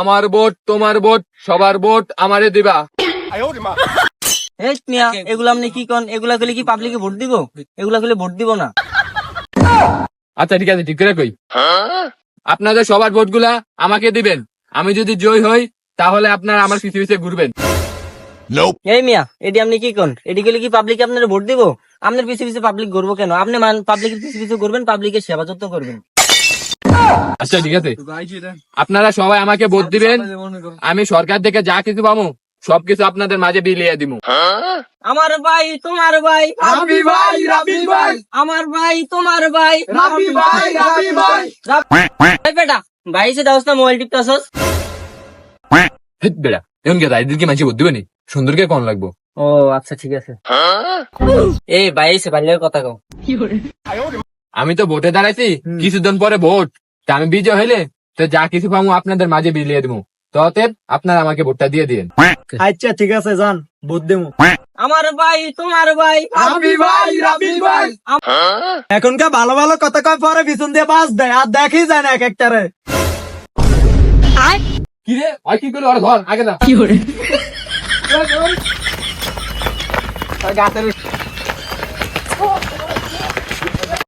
আমার ভোট তোমার ভোট সবার ভোট আমারে দিবা। এই এগুলা আপনি কি কন? এগুলা করলে কি পাবলিকে ভোট দিব? এগুলা করলে ভোট দিব না। আচ্ছা ঠিক আছে ঠিক করে কই। আপনাদের সবার ভোটগুলা আমাকে দিবেন। আমি যদি জয় হই তাহলে আপনারা আমার পিছিয়ে পিছিয়ে ঘুরবেন। এই মিয়া এটি আপনি কি কন? এটি করলে কি পাবলিক আপনার ভোট দিব? আপনার পিছে পিছে পাবলিক করব কেন? আপনি পাবলিকের পিছে পিছে করবেন পাবলিকের সেবা যত্ন করবেন। আচ্ছা ঠিক আছে। আপনারা সবাই আমাকে ভোট দিবেন। আমি সরকার থেকে যা কিছু পাবো সবকিছু আপনাদের মাঝে বিলিয়ে দিব। আমার ভাই তোমার ভাই। রাবি ভাই রাবি ভাই। আমার ভাই তোমার ভাই। রাবি ভাই রাবি ভাই। এই বেটা ভাই সে দাওস না মোবাইল টিপতাছস? হেট বেড়া এমন কে রাইদিনকে মাঝে ভোট দিবেনি সুন্দরকে কোন লাগবো? ও আচ্ছা ঠিক আছে। এই ভাই সে বাল্যের কথা কও। আমি তো ভোটে দাঁড়াইছি কিছুদিন পরে ভোট। তা আমি বিজয় হইলে তো যা কিছু পাবো আপনাদের মাঝে বিলিয়ে দিব তো অতএব আপনারা আমাকে ভোটটা দিয়ে দিন আচ্ছা ঠিক আছে যান ভোট দেবো আমার ভাই তোমার ভাই। রাবি ভাই রাবি ভাই। এখনকার ভালো ভালো কথা কয় পরে পিছন দিয়ে বাস দেয় আর দেখি যায় না এক একটারে কি রে? ওই কি করল? ওর ঘর আগে না কি গাছের